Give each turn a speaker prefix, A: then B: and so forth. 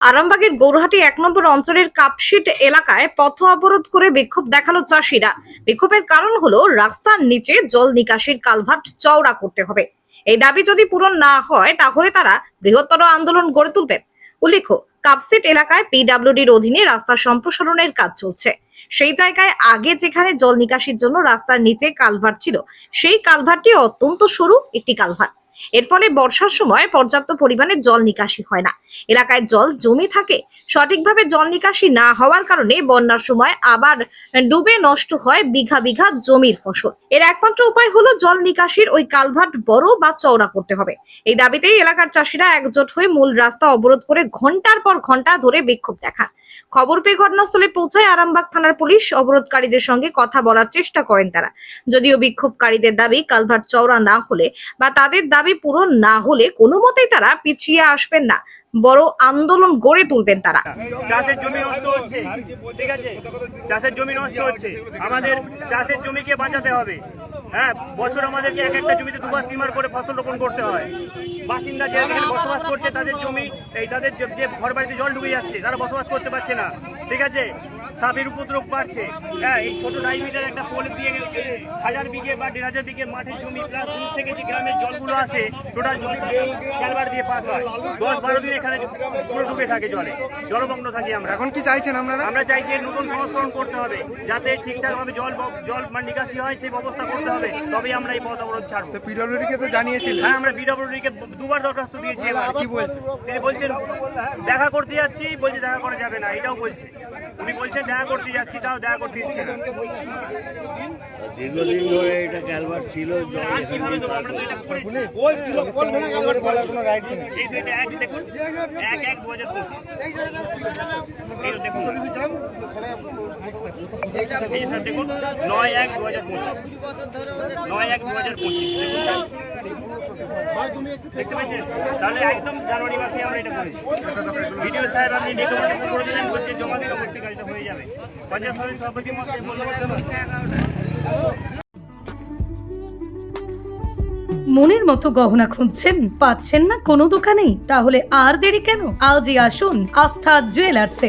A: আরামবাগের গৌরহাটি এক নম্বর অঞ্চলের কাপশিট এলাকায় পথ অবরোধ করে বিক্ষোভ দেখাল চাষিরা। বিক্ষোভের কারণ হলো রাস্তার নিচে জল নিকাশির কালভার্ট চওড়া করতে হবে। এই দাবি যদি পূরণ না হয়, তাহলে তারা বৃহত্তর আন্দোলন গড়ে তুলবেন। উল্লেখ্য কাপসিট এলাকায় পিডাব্লিউডির অধীনে রাস্তা সম্প্রসারণের কাজ চলছে। সেই জায়গায় আগে যেখানে জল নিকাশির জন্য রাস্তার নিচে কালভার্ট ছিল, সেই কালভার্টটি অত্যন্ত সরু একটি কালভার্ট। এর ফলে বর্ষার সময় পর্যাপ্ত পরিমাণে জল নিকাশি হয় না। এলাকায় জল জমে থাকে, সঠিকভাবে জল নিকাশি না হওয়ার কারণে বন্যার সময় আবার ডুবে নষ্ট হয় বিঘা বিঘা জমির ফসল। এর একমাত্র উপায় হলো জল নিকাশির ওই কালভার্ট বড় বা চওড়া করতে হবে। এই দাবিতেই এলাকার চাষিরা একজোট হয়ে মূল রাস্তা অবরোধ করে ঘণ্টার পর ঘণ্টা ধরে বিক্ষোভ দেখান। খবর পেয়ে ঘটনাস্থলে পৌঁছায় আরামবাগ থানার পুলিশ। অবরোধকারীদের সঙ্গে কথা বলার চেষ্টা করেন তারা। যদিও বিক্ষোভকারীদের দাবি কালভার্ট চওড়া না হলে বা তাদের দাবি পূরণ না হলে কোনো মতেই তারা পিছিয়ে আসবেন না, বড় আন্দোলন গড়ে তুলবেন তারা।
B: চাষের জমি নষ্ট হচ্ছে। ঠিক আছে? চাষের জমি নষ্ট হচ্ছে। আমাদের চাষের জমিকে বাঁচাতে হবে। হ্যাঁ বছর আমাদেরকে এক একটা জমিতে দুবার, তিনবার করে ফসল রোপণ করতে হয়। বাসিন্দা যে এখানে বসবাস করছে, তাদের জমি, এই তাদের যে- ঘর বাড়িতে জল ঢুকে যাচ্ছে, তারা বসবাস করতে পারছে না। ঠিক আছে? সাপের উপদ্রব বাড়ছে। হ্যাঁ এই ছোট ডাইমিটার একটা পোল দিয়ে হাজার বিঘে বা দেড় হাজার বিঘে মাঠের জমি প্লাস দূর থেকে যে গ্রামের জলগুলো আসে টোটাল জমি ক্যালবার দিয়ে পাস হয়। দশ বারো দিন এখানে পুরো ডুবে থাকে জলে জলমগ্ন থাকি আমরা।
C: এখন কি চাইছেন আপনারা?
B: আমরা চাইছি নতুন সংস্করণ করতে হবে যাতে ঠিকঠাকভাবে জল জল মানে নিকাশি হয় সেই ব্যবস্থা করতে হবে তবেই আমরা এই পথ অবরোধ ছাড়বো।
C: পিডব্লিউডি কে তো জানিয়েছিলেন।
B: হ্যাঁ আমরা বিডব্লিউডি কে দুবার দরখাস্ত দিয়েছি এবার।
C: কি বলছে
B: তিনি বলছেন দেখা করতে যাচ্ছি। বলছে দেখা করা যাবে না। এটাও বলছে। উনি বলছেন দেখা করতে যাচ্ছি তাও দেখা করতে দিচ্ছে না।
D: দীর্ঘদিন ধরে এটা ক্যালভার ছিল
B: কীভাবে দেবো আমরা তো এটা করেছি? এই দুইটা এক দেখুন এক এক দু হাজার পঁচিশ। দেখুন। তাহলে একদম জানুয়ারি মাসে আমরা এটা করেছি ভিডিও সাহেব আপনি করে দিলেন বলছে জমা দিলে হয়ে যাবে পঞ্চায়েত সভাপতি
E: মনের মতো গহনা খুঁজছেন পাচ্ছেন না কোনো দোকানেই তাহলে আর দেরি কেন আজই আসুন আস্থা জুয়েলার্সে